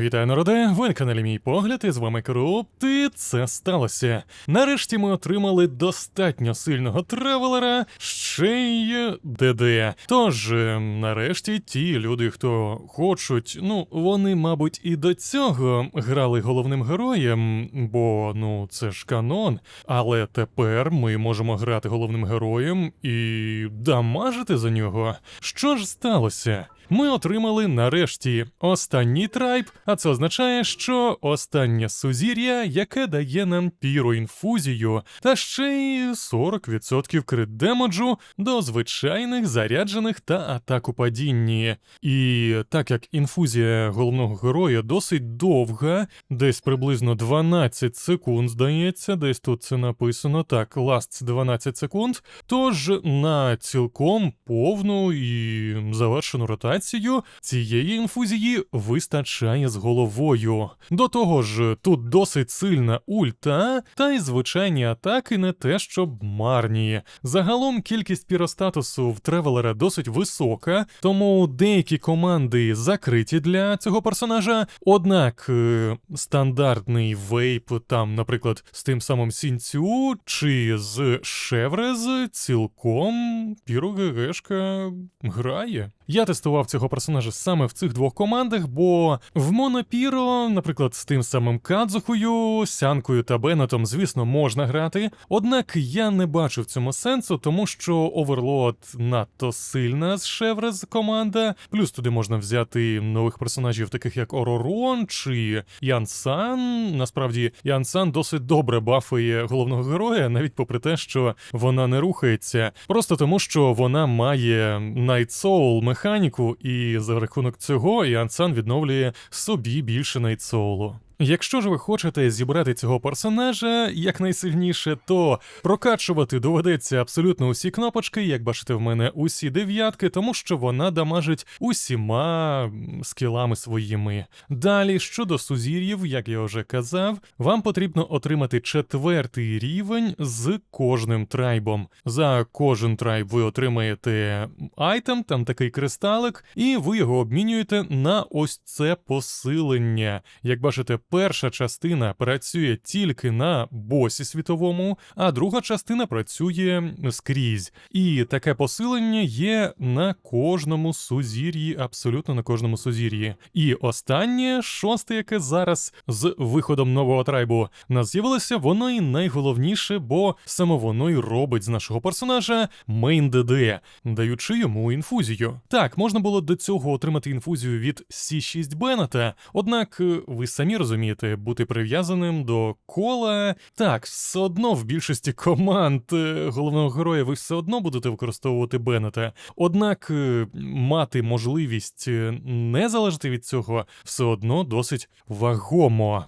Вітаю народе, ви на каналі Мій Погляд, і з вами Круп, і це сталося. Нарешті ми отримали достатньо сильного тревелера, ще й ДД. Тож, е, нарешті, ті люди, хто хочуть, ну, вони, мабуть, і до цього грали головним героєм, бо ну це ж канон. Але тепер ми можемо грати головним героєм і дамажити за нього. Що ж сталося? Ми отримали нарешті останній трайб, а це означає, що останнє сузір'я, яке дає нам піроінфузію, та ще й 40% крит демеджу до звичайних заряджених та атак у падінні. І так як інфузія головного героя досить довга, десь приблизно 12 секунд, здається, десь тут це написано так, lasts 12 секунд. Тож на цілком повну і завершену ротацію цієї інфузії вистачає з головою. До того ж, тут досить сильна ульта, та й звичайні атаки не те, щоб марні. Загалом кількість піростатусу в тревелера досить висока, тому деякі команди закриті для цього персонажа. Однак е, стандартний вейп, там, наприклад, з тим самим Сінцю чи з Шеврез, цілком пірогегешка грає. Я тестував цього персонажа саме в цих двох командах, бо в Монопіро, наприклад, з тим самим Кадзухою, Сянкою та Беннетом, звісно, можна грати. Однак я не бачу в цьому сенсу, тому що Оверлот надто сильна з Шеврез команда. Плюс туди можна взяти нових персонажів, таких як Оророн чи Ян Сан. Насправді, Ян Сан досить добре бафує головного героя, навіть попри те, що вона не рухається. Просто тому, що вона має Night Soul механіку, і за рахунок цього Іансан Сан відновлює собі більше Night Soul. Якщо ж ви хочете зібрати цього персонажа якнайсильніше, то прокачувати доведеться абсолютно усі кнопочки, як бачите, в мене усі дев'ятки, тому що вона дамажить усіма скілами своїми. Далі, щодо сузір'їв, як я вже казав, вам потрібно отримати четвертий рівень з кожним трайбом. За кожен трайб ви отримаєте айтем, там такий кристалик, і ви його обмінюєте на ось це посилення. Як бачите, перша частина працює тільки на босі світовому, а друга частина працює скрізь. І таке посилення є на кожному сузір'ї, абсолютно на кожному сузір'ї. І останнє, шосте, яке зараз з виходом нового трайбу нас з'явилося, воно і найголовніше, бо саме воно і робить з нашого персонажа мейн ДД, даючи йому інфузію. Так, можна було до цього отримати інфузію від C6 Беннета, однак ви самі розумієте, бути прив'язаним до кола. Так, все одно в більшості команд е, головного героя ви все одно будете використовувати Беннета. Однак е, мати можливість е, не залежати від цього все одно досить вагомо.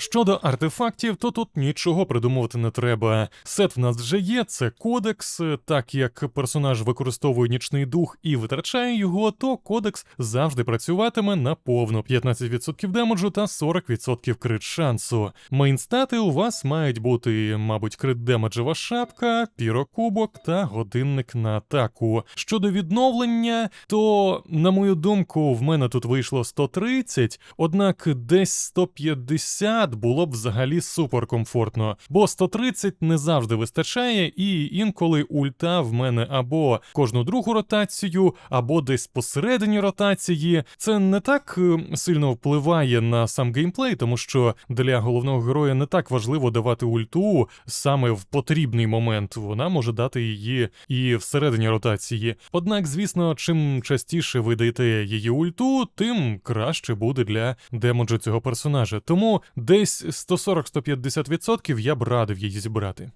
Щодо артефактів, то тут нічого придумувати не треба. Сет в нас вже є, це кодекс. Так як персонаж використовує нічний дух і витрачає його, то кодекс завжди працюватиме на повну 15% демеджу та 40% крит шансу. Мейнстати у вас мають бути, мабуть, крит демеджева шапка, пірокубок та годинник на атаку. Щодо відновлення, то, на мою думку, в мене тут вийшло 130, однак десь 150 було б взагалі суперкомфортно, бо 130 не завжди вистачає, і інколи ульта в мене або кожну другу ротацію, або десь посередині ротації. Це не так е, сильно впливає на сам геймплей, тому що для головного героя не так важливо давати ульту саме в потрібний момент. Вона може дати її і всередині ротації. Однак, звісно, чим частіше ви даєте її ульту, тим краще буде для демеджу цього персонажа. Тому десь 140-150% я б радив її зібрати.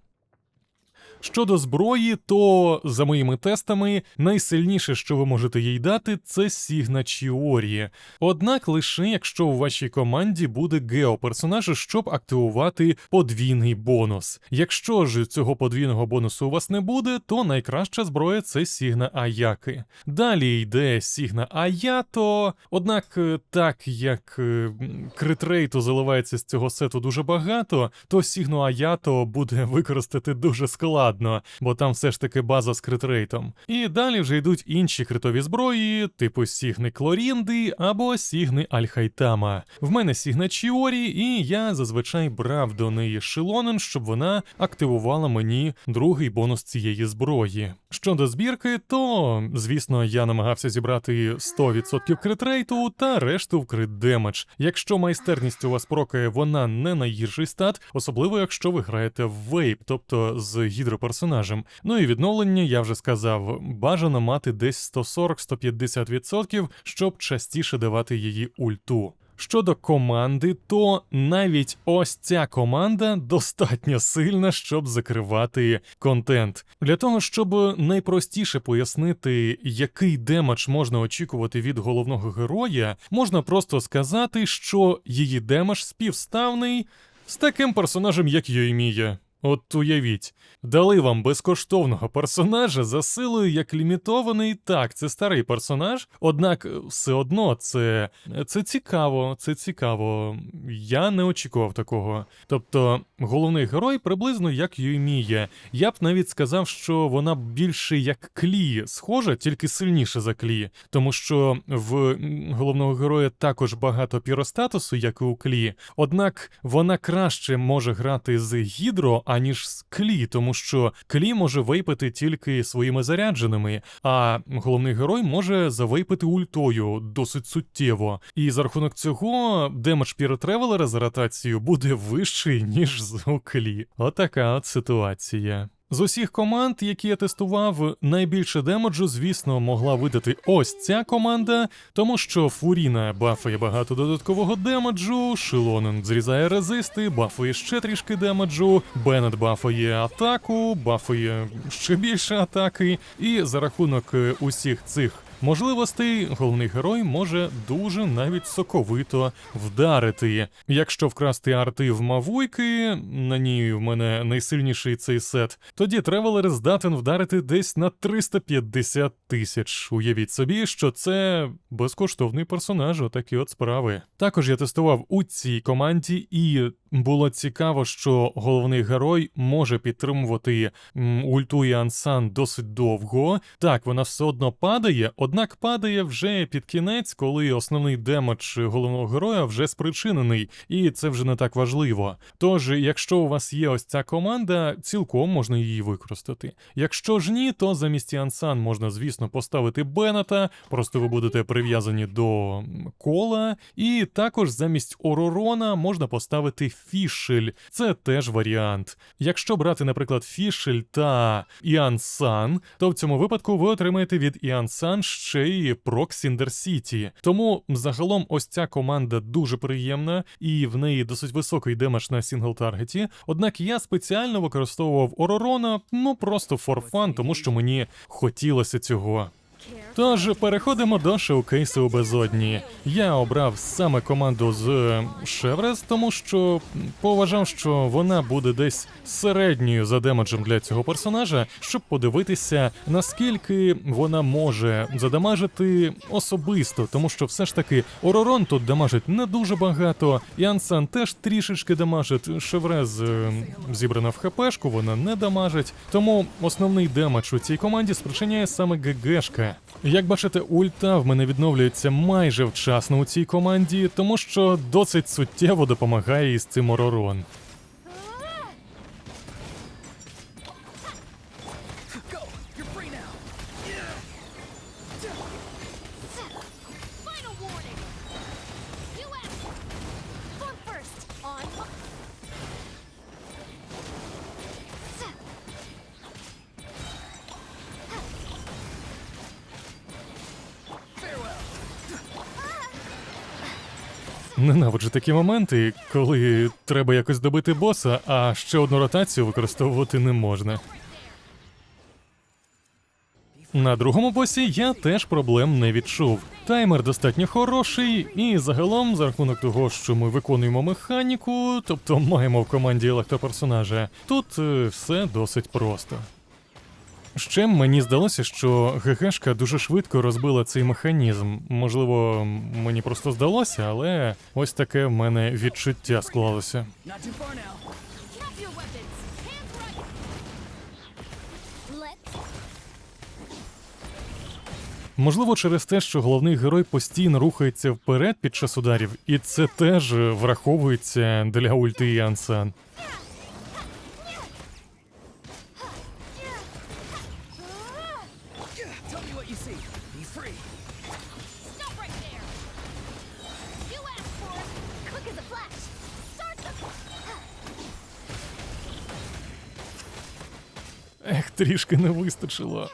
Щодо зброї, то за моїми тестами найсильніше, що ви можете їй дати, це Сігна Чіорі. Однак лише якщо у вашій команді буде геоперсонаж, щоб активувати подвійний бонус. Якщо ж цього подвійного бонусу у вас не буде, то найкраща зброя це Сігна Аяки. Далі йде Сігна Аято, однак, е, так як е, критрейту заливається з цього сету дуже багато, то Сігну Аято буде використати дуже складно. Складно, бо там все ж таки база з критрейтом. І далі вже йдуть інші критові зброї, типу Сігни Клорінди або Сігни Альхайтама. В мене Сігна Чіорі, і я зазвичай брав до неї шилонен, щоб вона активувала мені другий бонус цієї зброї. Щодо збірки, то звісно я намагався зібрати 100% критрейту та решту в крит демедж. Якщо майстерність у вас прокає, вона не найгірший стат, особливо якщо ви граєте в вейп, тобто з гідроперсонажем. Ну і відновлення, я вже сказав, бажано мати десь 140-150%, щоб частіше давати її ульту. Щодо команди, то навіть ось ця команда достатньо сильна, щоб закривати контент. Для того, щоб найпростіше пояснити, який демедж можна очікувати від головного героя, можна просто сказати, що її демедж співставний з таким персонажем, як Йоймія. От уявіть, дали вам безкоштовного персонажа за силою як лімітований. Так, це старий персонаж, однак е, все одно це, це цікаво, це цікаво. Я не очікував такого. Тобто, головний герой приблизно як Юймія. Я б навіть сказав, що вона більше як клі схожа, тільки сильніше за клі, тому що в головного героя також багато піростатусу, як і у клі. Однак вона краще може грати з гідро, аніж з клі, тому що клі може вейпити тільки своїми зарядженими, а головний герой може завейпити ультою досить суттєво. І за рахунок цього демедж піротревелера за ротацією буде вищий, ніж з клі. Отака от ситуація. З усіх команд, які я тестував, найбільше демеджу, звісно, могла видати ось ця команда, тому що Фуріна бафує багато додаткового демеджу, Шилонен зрізає резисти, бафує ще трішки демеджу, Беннет бафує атаку, бафує ще більше атаки, і за рахунок е, усіх цих можливостей головний герой може дуже навіть соковито вдарити. Якщо вкрасти арти в Мавуйки, на ній в мене найсильніший цей сет, тоді тревелер здатен вдарити десь на 350 тисяч. Уявіть собі, що це безкоштовний персонаж, отакі от справи. Також я тестував у цій команді, і було цікаво, що головний герой може підтримувати ульту і Ансан досить довго. Так, вона все одно падає, однак падає вже під кінець, коли основний демедж головного героя вже спричинений, і це вже не так важливо. Тож, якщо у вас є ось ця команда, цілком можна її використати. Якщо ж ні, то замість Ансан можна, звісно, поставити Беннета, просто ви будете прив'язані до кола, і також замість Оророна можна поставити Фішель. Це теж варіант. Якщо брати, наприклад, Фішель та Іансан, то в цьому випадку ви отримаєте від Іансан ще й прок Сіндер Сіті. Тому загалом ось ця команда дуже приємна, і в неї досить високий демедж на сінгл таргеті. Однак я спеціально використовував Оророна, ну просто for fun, тому що мені хотілося цього. Тож переходимо до шоукейсу у безодні. Я обрав саме команду з е, Шеврес, тому що поважав, що вона буде десь середньою за демеджем для цього персонажа, щоб подивитися, наскільки вона може задамажити особисто, тому що все ж таки Оророн тут дамажить не дуже багато. Янсан теж трішечки дамажить. Шеврез е, зібрана в хпшку, вона не дамажить. Тому основний демедж у цій команді спричиняє саме ГГшка. Як бачите, ульта в мене відновлюється майже вчасно у цій команді, тому що досить суттєво допомагає із цим Оророн. Ненавиджу такі моменти, коли треба якось добити боса, а ще одну ротацію використовувати не можна. На другому босі я теж проблем не відчув. Таймер достатньо хороший, і загалом, за рахунок того, що ми виконуємо механіку, тобто маємо в команді електроперсонажа, тут е, все досить просто. Ще мені здалося, що ГГшка дуже швидко розбила цей механізм. Можливо, мені просто здалося, але ось таке в мене відчуття склалося. Можливо, через те, що головний герой постійно рухається вперед під час ударів, і це теж враховується для ульти Янсан. See. Be free. Stop right there. You asked for it. Quick as a flash. Start the. Ех, трішки не вистачило.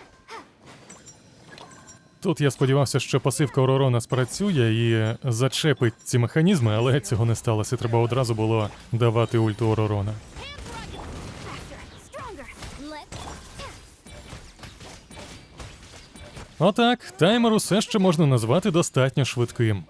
Тут я сподівався, що пасивка Оророна спрацює і зачепить ці механізми, але цього не сталося. Треба одразу було давати ульту Оророна. Отак, таймер усе ще можна назвати достатньо швидким.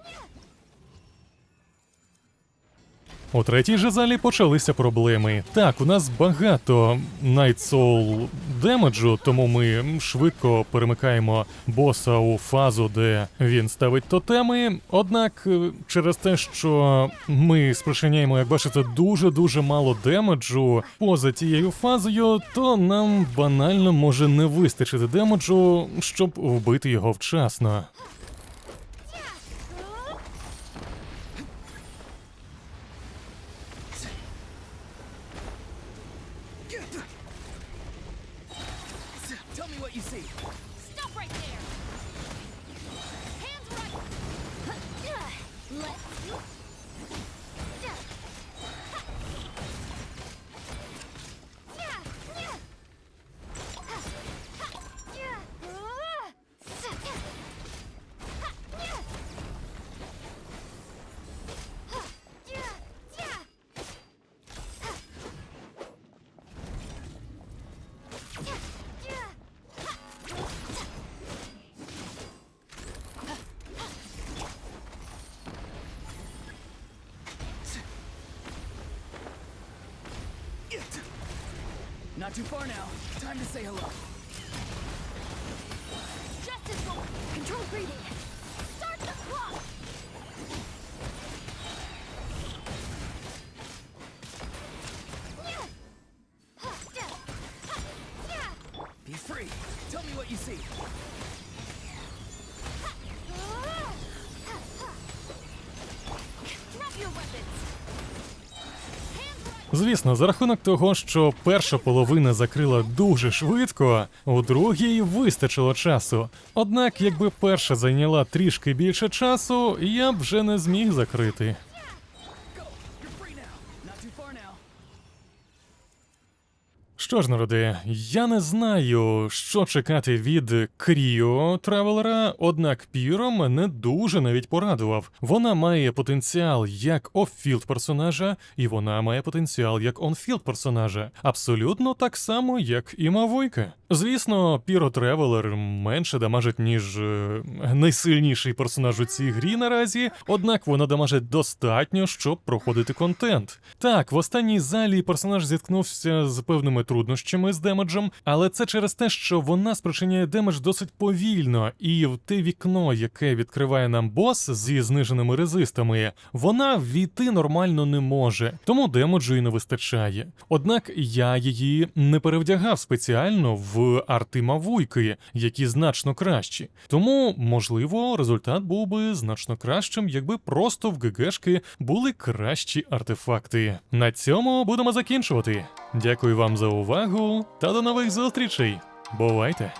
У третій же залі почалися проблеми. Так, у нас багато Night Soul демеджу, тому ми швидко перемикаємо боса у фазу, де він ставить тотеми. Однак, е, через те, що ми спричиняємо, як бачите, дуже-дуже мало демеджу поза тією фазою, то нам банально може не вистачити демеджу, щоб вбити його вчасно. Not too far now. Time to say hello. Justice Bolt. Control breathing. Start the clock. Be free. Tell me what you see. Звісно, за рахунок того, що перша половина закрила дуже швидко, у другій вистачило часу. Однак, якби перша зайняла трішки більше часу, я б вже не зміг закрити. Що ж, народи, я не знаю, що чекати від Кріо Травелера, однак Піро мене дуже навіть порадував. Вона має потенціал як оффілд персонажа, і вона має потенціал як онфілд персонажа. Абсолютно так само, як і Мавойка. Звісно, Піро Тревелер менше дамажить, ніж е, найсильніший персонаж у цій грі наразі, однак вона дамажить достатньо, щоб проходити контент. Так, в останній залі персонаж зіткнувся з певними труднощами з демеджем, але це через те, що вона спричиняє демедж досить повільно, і в те вікно, яке відкриває нам бос зі зниженими резистами, вона війти нормально не може, тому демеджу і не вистачає. Однак я її не перевдягав спеціально в арти Мавуйки, які значно кращі. Тому, можливо, результат був би значно кращим, якби просто в ГГшки були кращі артефакти. На цьому будемо закінчувати. Дякую вам за увагу та до нових зустрічей. Бувайте!